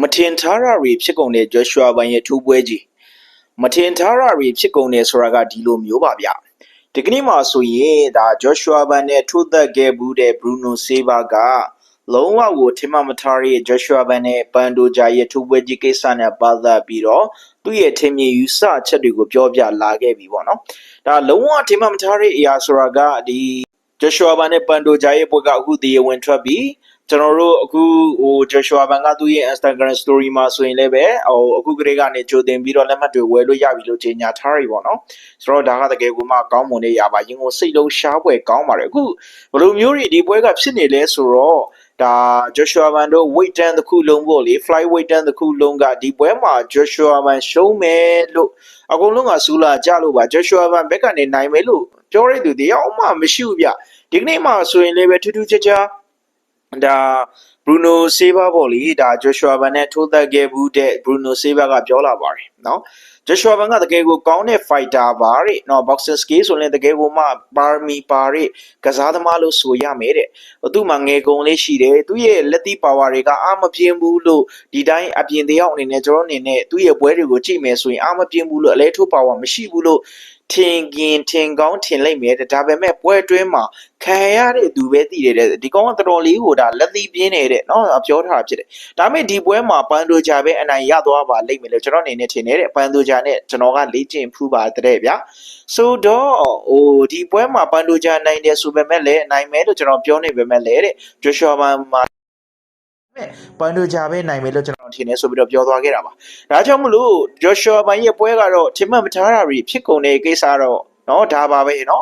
မထင်ထားတာတွေဖြစ်ကုန်တဲ့ Joshua ဘန်ရဲ့ထိုးပွဲကြီးမထင်ထားတာတွေဖြစ်ကုန်တယ်ဆိုတာကဒီလိုမျိုးပါဗျဒီကနေ့မှာဆိုရင်ဒါ Joshua ဘန်နဲ့ထိုးသက်ခဲ့ဘူးတဲ့ Bruno Silva ကလုံးဝကိုထင်မှတ်မထားတဲ့ Joshua ဘန်နဲ့ပန်ဒိုဂျာရဲ့ထိုးပွဲကြီးကိစ္စနဲ့ပတ်သက်ပြီးတော့သူ့ရဲ့ထင်မြင်ယူဆချက်တွေကိုပြောပြလာခဲ့ပြီပေါ့နော်ဒါလုံးဝထင်မှတ်မထားတဲ့အရာဆိုတာကဒီ Joshua ဘန်နဲ့ပန်ဒိုဂျာရဲ့ဘက်ကအခုတည်ဝင်ထွက်ပြီး ကျွန်တော်တို့အခုဟို Joshua ဘန်ကသူ့ရဲ့ Instagram story မှာဆိုရင်လည်းပဲဟိုအခုကလေးကနေကြိုတင်ပြီးတော့လက်မှတ်တွေဝယ်လို့ရပြီလို့ကြေညာထားရပြီပေါ့နော်ဆိုတော့ဒါကတကယ်ကိုမှကောင်းမွန်တဲ့ຢာပါရင်ကိုစိတ်လုံးရှားပွဲကောင်းပါတယ်အခုဘယ်လိုမျိုးတွေဒီပွဲကဖြစ်နေလဲဆိုတော့ဒါ Joshua ဘန်တို့ weight 10တစ်ခုလုံးပေါ့လေ fly weight 10တစ်ခုလုံးကဒီပွဲမှာ Joshua ဘန်ရှုံးမယ်လို့အကုန်လုံးကစူလာကြလို့ပါ Joshua ဘန်ဘက်ကနေနိုင်မယ်လို့ပြောရတဲ့သူတရားမှမရှိဘူးဗျဒီကနေ့မှဆိုရင်လည်းပဲထူးထူးခြားခြား ဒါ Bruno Silva ပေါ့လေဒါ Joshua ဘန်နဲ့ထိုးသက်ခဲ့ဘူးတဲ့ Bruno Silva ကပြောလာပါတယ် နော်ဂျေရှွာဘန်ကတကယ်ကိုကောင်းတဲ့ fighter ပါတဲ့နော် boxing skill ဆိုရင်တကယ်ကိုမှ parmy ပါတဲ့ကစားသမားလို့ဆိုရမယ်တဲ့သူ့မှာငယ်ကုံလေးရှိတယ်သူ့ရဲ့လက်သီး power တွေကအမပြင်းဘူးလို့ဒီတိုင်းအပြင်တယောက်အနေနဲ့ကျွန်တော်အနေနဲ့သူ့ရဲ့ပွဲတွေကိုကြည့်မယ်ဆိုရင်အမပြင်းဘူးလို့အလဲထိုး power မရှိဘူးလို့ထင်ကင်ထင်ကောင်းထင်လိုက်မယ်ဒါပေမဲ့ပွဲအတွင်းမှာခံရတဲ့သူပဲသိတယ်တဲ့ဒီကောင်ကတော်တော်လေးဟိုဒါလက်သိပြင်းနေတဲ့နော်ပြောထားတာဖြစ်တယ်ဒါပေမဲ့ဒီပွဲမှာပန်ဒိုဂျာပဲအနိုင်ရသွားပါလိမ့်မယ်လို့ကျွန်တော်အနေနဲ့ထင်တယ်တဲ့ပန်ဒိုဂျာနဲ့ကျွန်တော်ကလေ့ကျင့်ဖူးပါတဲ့ဗျာဆိုတော့ဟိုဒီပွဲမှာပန်ဒိုဂျာနိုင်တယ်ဆိုပေမဲ့လည်းနိုင်မယ်လို့ကျွန်တော်ပြောနေပေမဲ့လည်းတဲ့ဂျိုရှွာမန်မှာပန်ဒိုဂျာပဲနိုင်မယ်လို့ကျွန်တော်ထင်တယ်ဆိုပြီးတော့ပြောသွားခဲ့တာပါဒါကြောင့်မလို့ဂျိုရှွာမန်ရဲ့ပွဲကတော့ထင်မှတ်မထားတာတွေဖြစ်ကုန်တဲ့ကိစ္စတော့ เนาะဒါပါပဲเนาะ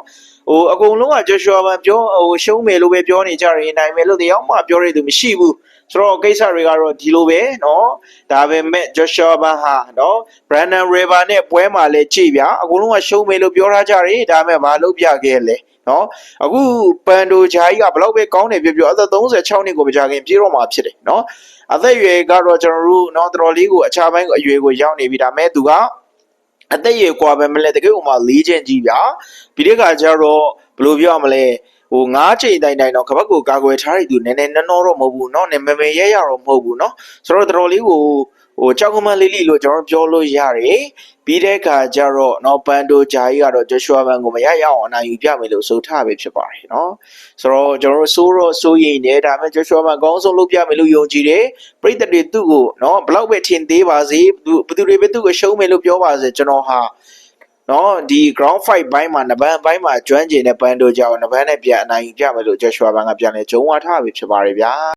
ဟိုအကုန်လုံးကဂျိုရှွာမန်ပြောဟိုရှုံးမယ်လို့ပဲပြောနေကြတယ်နိုင်မယ်လို့တရားမှပြောရတဲ့သူမရှိဘူးဆိုတော့ကိစ္စတွေကတော့ဒီလိုပဲเนาะဒါပေမဲ့ Joshua ဘာဟာเนาะ Brandon River နဲ့ပွဲမှာလဲကြည့်ဗျာအကုန်လုံးကရှုံးမယ်လို့ပြောထားကြတယ်ဒါပေမဲ့မလုပ်ပြခဲ့လဲเนาะအခုပန်ဒိုဂျာကြီးကဘလောက်ပဲကောင်းတယ်ပြောပြောအသက်36နှစ်ကိုမကြခင်ပြေးတော့မှာဖြစ်တယ်เนาะအသက်အရွယ်ကတော့ကျွန်တော်တို့เนาะတော်တော်လေးကိုအခြားပိုင်းအရွယ်ကိုရောက်နေပြီဒါပေမဲ့သူက အသက်အရွယ်กว่าပဲမလဲတကယ်ဥမာ၄ချက်ကြီးဗျာပြီးတဲ့ခါကျတော့ဘယ်လိုပြောရမလဲ ဟိုငါးချိန်တိုင်းတိုင်းတော့ကပတ်ကိုကာကွယ်ထားတဲ့သူနည်းနည်းနှနှောတော့မဟုတ်ဘူးเนาะနည်းမမေရဲရတော့မဟုတ်ဘူးเนาะဆိုတော့တော်တော်လေးကိုဟိုကြောက်ကမလေးလေးလို့ကျွန်တော်ပြောလို့ရတယ်ပြီးတဲ့အခါကျတော့เนาะပန်ဒိုဂျာကြီးကတော့ဂျိုရှွာဘန်ကိုမရရအောင်အနိုင်ယူပြမယ်လို့ဆိုထားပဲဖြစ်ပါတယ်เนาะဆိုတော့ကျွန်တော်တို့စိုးတော့စိုးရင်တယ်ဒါပေမဲ့ဂျိုရှွာဘန်အကောင်းဆုံးလုပ်ပြမယ်လို့ယုံကြည်တယ်ပရိသတ်တွေသူ့ကိုเนาะဘလောက်ပဲထင်သေးပါစေဘယ်သူတွေပဲသူ့ကိုရှုံးမယ်လို့ပြောပါစေကျွန်တော်ဟာ နော်ဒီ ground fight ဘိုင်းမှာနဘန်ဘိုင်းမှာကျွမ်းကျင်တဲ့ပန်ဒိုကြောင့်နဘန်နဲ့ပြန်အနိုင်ယူပြမယ်လို့ Joshua ဘန်ကပြန်လဲဂျုံဝါထားပြီဖြစ်ပါတယ်ဗျာ